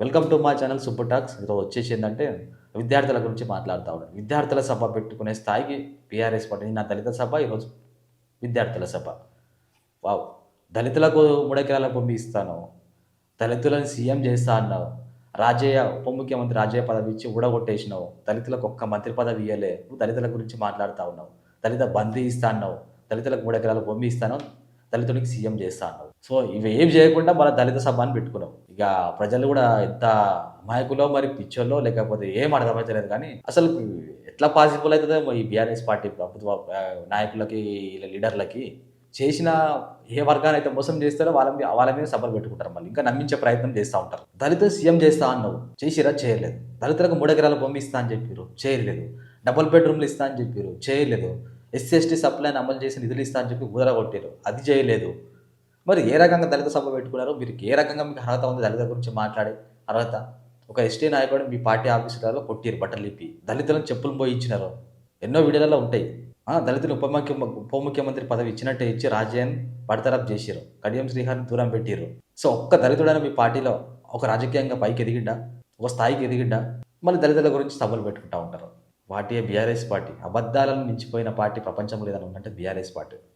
Welcome to మా channel super talks ఈరోజు వచ్చేసి ఏంటంటే విద్యార్థుల గురించి మాట్లాడుతూ ఉన్నాను. విద్యార్థుల సభ పెట్టుకునే స్థాయికి బీఆర్ఎస్ పార్టీ నా దళిత సభ ఈరోజు విద్యార్థుల సభ. వావ్ దళితులకు మూడెకరాల భూమి ఇస్తాను. దళితులను సీఎం చేస్తా అన్నావు. రాజయ్య ఉప ముఖ్యమంత్రి రాజయ్య పదవి ఇచ్చి ఊడగొట్టేసినావు. దళితులకు ఒక్క మంత్రి పదవి ఇయ్యలే. నువ్వు దళితుల గురించి మాట్లాడుతూ ఉన్నావు. దళిత బందీ ఇస్తా అన్నావు. దళితులకు మూడెకరాల భూమి ఇస్తాను. దళితుడికి సీఎం చేస్తా అన్నావు. సో ఇవి ఏం చేయకుండా మన దళిత సభ అని పెట్టుకున్నావు. ఇక ప్రజలు కూడా ఎంత అమాయకులో మరి పిచ్చోల్లో లేకపోతే ఏం అర్థమవుతలేదు కానీ అసలు ఎట్లా పాసిబుల్ అవుతుందో ఈ బీఆర్ఎస్ పార్టీ ప్రభుత్వ నాయకులకి లీడర్లకి చేసిన ఏ వర్గాన్ని అయితే మోసం చేస్తారో వాళ్ళ వాళ్ళ మీద సభలు పెట్టుకుంటారు మళ్ళీ. ఇంకా నమ్మించే ప్రయత్నం చేస్తూ ఉంటారు. దళిత సీఎం చేస్తా అన్నావు. చేసిరా? చేయలేదు. దళితులకు మూడెకరాల భూమి ఇస్తా అని చెప్పారు చేయలేదు. డబుల్ బెడ్రూమ్లు ఇస్తా అని చెప్పారు చేయలేదు. ఎస్సీ ఎస్టీ సప్లైని అమలు చేసి నిధులు ఇస్తా అని చెప్పి కుదరగొట్టారు అది చేయలేదు. మరి ఏ రకంగా దళిత సభ పెట్టుకున్నారో మీరు ఏ రకంగా మీకు అర్హత ఉంది దళిత గురించి మాట్లాడే అర్హత? ఒక ఎస్టీ నాయకుడు మీ పార్టీ ఆఫీసులలో కొట్టిరు బట్టలు ఇప్పి. దళితులను చెప్పులు పోయి ఇచ్చినారు ఎన్నో వీడియోలలో ఉంటాయి. దళితులు ఉప ముఖ్య ఉప ముఖ్యమంత్రి పదవి ఇచ్చినట్టే ఇచ్చి రాజ్యాన్ని బడతరఫ్ చేసిరు కడియం శ్రీహరిని దూరం పెట్టిరు సో ఒక్క దళితుడైన మీ పార్టీలో ఒక రాజకీయంగా పైకి ఎదిగిండా? ఒక స్థాయికి ఎదిగిండా? మళ్ళీ దళితుల గురించి సభలు పెట్టుకుంటా ఉంటారు. Party BRS party? అబద్ధాలను మించిపోయిన పార్టీ ప్రపంచంలో ఏదైనా ఉందంటే బీఆర్ఎస్ పార్టీ.